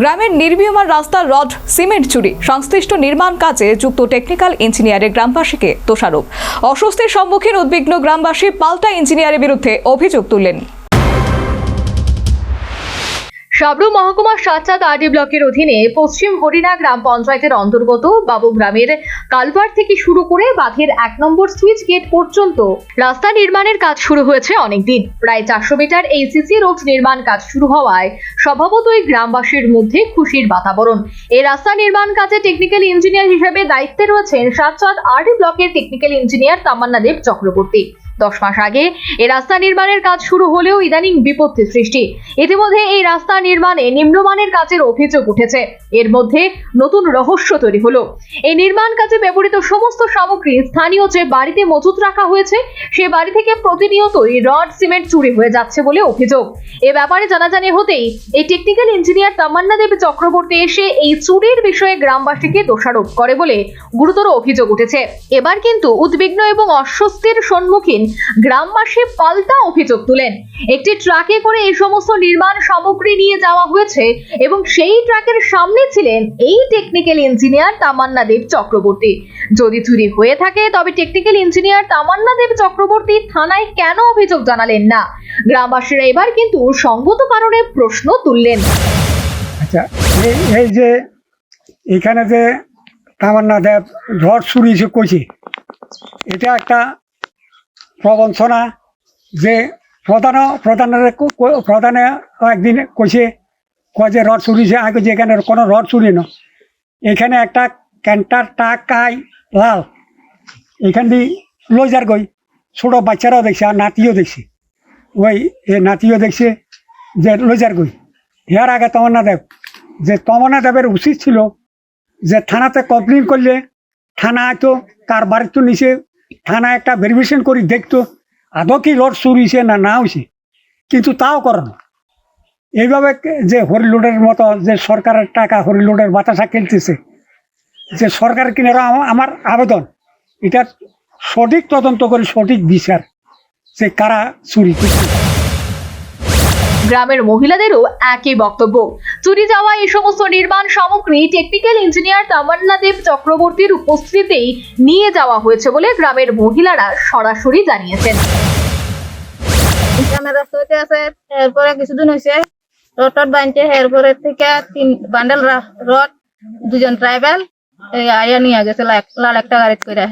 গ্রামের নির্মীয়মান রাস্তার rod, cement চুরি, সংশ্লিষ্ট নির্মাণ কাজে যুক্ত টেকনিক্যাল ইঞ্জিনিয়ারের গ্রামবাসীকে দোষারোপ। অস্বস্তির সম্মুখীন উদ্বিগ্ন গ্রামবাসী পাল্টা ইঞ্জিনিয়ারের বিরুদ্ধে অভিযোগ তুললেন। সাবরু মহকুমার সাতচাঁদ আরডি ব্লকের অধীনে পশ্চিম হরিণা গ্রাম পঞ্চায়েতের অন্তর্গত বাবু গ্রামের কালভার থেকে শুরু করে বাঁধের এক নম্বর সুইচ গেট পর্যন্ত রাস্তা নির্মাণের কাজ শুরু হয়েছে অনেকদিন। প্রায় চারশো মিটার এই সিসি রোড নির্মাণ কাজ শুরু হওয়ায় স্বভাবতই গ্রামবাসীর মধ্যে খুশির বাতাবরণ। এই রাস্তা নির্মাণ কাজে টেকনিক্যাল ইঞ্জিনিয়ার হিসেবে দায়িত্বে রয়েছেন সাতচাঁদ আরডি ব্লকের টেকনিক্যাল ইঞ্জিনিয়ার তামান্না দেব চক্রবর্তী। দশ মাস আগে এই রাস্তা নির্মাণের কাজ শুরু হলেও ইদানিং বিপত্তি সৃষ্টি। ইতিমধ্যে এই রাস্তা নির্মাণে নিম্নমানের কাজের অভিযোগ উঠেছে। এর মধ্যে নতুন রহস্য তৈরি হলো। এই নির্মাণ কাজে ব্যবহৃত সমস্ত সামগ্রী স্থানীয় যে বাড়িতে মজুত রাখা হয়েছে, সে বাড়ি থেকে প্রতিনিয়তই রড, সিমেন্ট চুরি হয়ে যাচ্ছে বলে অভিযোগ। এ ব্যাপারে জানাজানি হতেই এই টেকনিক্যাল ইঞ্জিনিয়ার তামান্না দেব চক্রবর্তী এসে এই চুরির বিষয়ে গ্রামবাসীকে দোষারোপ করে বলে গুরুতর অভিযোগ উঠেছে। এবার কিন্তু উদ্বিগ্ন এবং অস্বস্তির সম্মুখীন গ্রামবাসী পাল্টা অভিযোগ তুলেন। একটি ট্রাকে করে এই সমস্ত নির্মাণ সামগ্রী নিয়ে যাওয়া হয়েছে এবং সেই ট্রাকের সামনে ছিলেন এই টেকনিক্যাল ইঞ্জিনিয়ার তামান্না দেব চক্রবর্তী। যদি চুরি হয়ে থাকে, তবে টেকনিক্যাল ইঞ্জিনিয়ার তামান্না দেব চক্রবর্তী থানায় কেন অভিযোগ জানালেন না? গ্রামবাসীরা এবার কিন্তু সঙ্গত কারণে প্রশ্ন তুললেন। আচ্ছা এই যে এখানে যে তামান্না দেব রড চুরি কইছে, এটা একটা প্রবঞ্চনা যে প্রধান প্রধানের প্রধানে একদিন কইছে কয় যে রড চুরিছে আগে যে এখানে কোনো রড চুরি না। এখানে একটা ক্যান্টার টাকাই লাল। এখান দিয়ে লই যার গই ছোটো বাচ্চারাও দেখছে আর নাতিও দেখছে। ওই এ নাতিও দেখছে যে লই যার গই ইয়ার আগে তমন্না দেব যে তমন্না দেবের উচিত ছিল যে থানাতে কমপ্লেন করলে থানা হয়তো কার বাড়ির তো নিচে থানা একটা ভেরিফিকেশন করি, দেখতো, আদৌ কি রড চুরিছে না না হয়েছে কিন্তু তাও করে না। এইভাবে যে হরিলোডের মতো, যে সরকারের টাকা, হরিলোডের বাতাসা খেলতেছে, যে সরকার কিনে আমার আবেদন, এটা সঠিক তদন্ত করে সঠিক বিচার, যে কারা চুরি করছে। গ্রামের মহিলাদেরও একই বক্তব্য। চুরি যাওয়া এই সমস্ত নির্মাণ সামগ্রী টেকনিক্যাল ইঞ্জিনিয়ার তামান্না দেব চক্রবর্তীর উপস্থিতিতেই নিয়ে যাওয়া হয়েছে বলে গ্রামের মহিলারা সরাসরি জানিয়েছেন। গ্রামের রাস্তা হইতে আছে এরপরে কিছুদিন হয়েছে রড টড বানছে এরপরে থেকে তিন বান্ডেল রড দুজন ট্রাইবেল এই আয়া নিয়ে গেছে লাল- একটা গাড়িত করে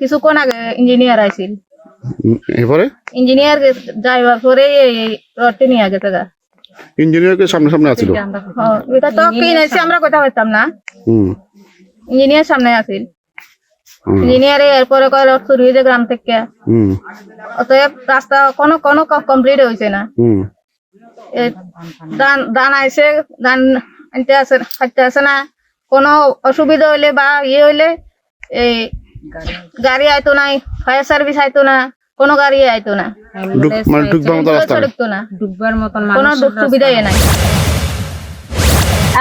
কিছুক্ষণ আগে ইঞ্জিনিয়ার আইছিল। এরপরে ইঞ্জিনিয়ার যাইবার পরে এই রডটি নিয়ে গেছে গা। ইঞ্জিনিয়ারকে সামনে সামনে আছিল? হ্যাঁ, এটা তো কি নাইছে আমরা কথা বলতাম না। হুম। ইঞ্জিনিয়ার সামনে আছিল। ইঞ্জিনিয়ার এরপরে কয় রড চুরি হয়েছে গ্রাম থেকে। হুম। অতএব রাস্তা কোনো কোনো কমপ্লিট হয়েছে না। হুম। ধান ধান আইসে ধান আনতে আসে খাইতে আসে না। কোনো অসুবিধা হইলে বা ইয়ে হইলে এই গাড়ি আইতো নাই ফায়ার সার্ভিস আইতো না। কোনো গাড়ি আইতো না। মানে ঢুকবার মতো রাস্তা না। ডুববার মতন কোনো সুবিধাই নাই।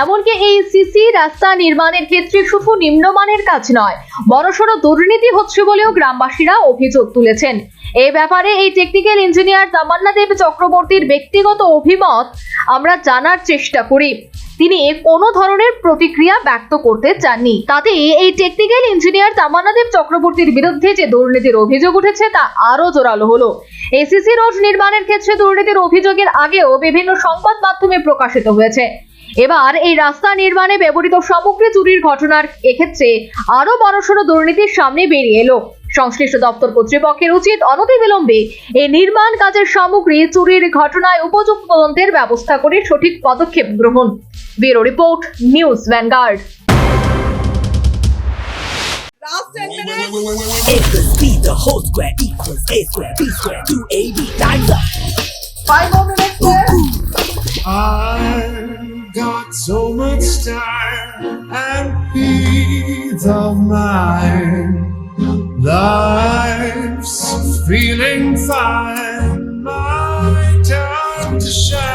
এমনকি এই সিসি রাস্তা নির্মাণের ক্ষেত্রে শুধু নিম্নমানের কাজ নয় বড়সড় দুর্নীতি হচ্ছে বলেও গ্রামবাসীরা অভিযোগ তুলেছেন। এই ব্যাপারে এই টেকনিক্যাল ইঞ্জিনিয়ার তামান্না দেব চক্রবর্তীর ব্যক্তিগত অভিমত আমরা জানার চেষ্টা করি। তিনি কোনো ধরনের প্রতিক্রিয়া ব্যক্ত করতে চাননি। তাতে এই টেকনিক্যাল ইঞ্জিনিয়ার তামান্না দেব চক্রবর্তীর বিরুদ্ধে যে দুর্নীতির অভিযোগ উঠেছে তা আরও জোরালো হলো। এসিসি রোড নির্মাণের ক্ষেত্রে দুর্নীতির অভিযোগের আগেও বিভিন্ন সংবাদ মাধ্যমে প্রকাশিত হয়েছে। এবার এই রাস্তা নির্মাণে ব্যবহৃত সামগ্রী চুরির ঘটনার এক্ষেত্রে আরও বড়সড় দুর্নীতির সামনে বেরিয়ে এলো। সংশ্লিষ্ট দপ্তর কর্তৃপক্ষের উচিত অনতিবিলম্বে এই নির্মাণ কাজের সামগ্রী চুরির ঘটনায় উপযুক্ত তদন্তের ব্যবস্থা করে সঠিক পদক্ষেপ গ্রহণ। Bureau report news Vanguard Equals B, the whole square equals A square, B square, 2AB times up. Five more minutes. I've got so much time and peace of mind. Life's feeling fine, my time to shine.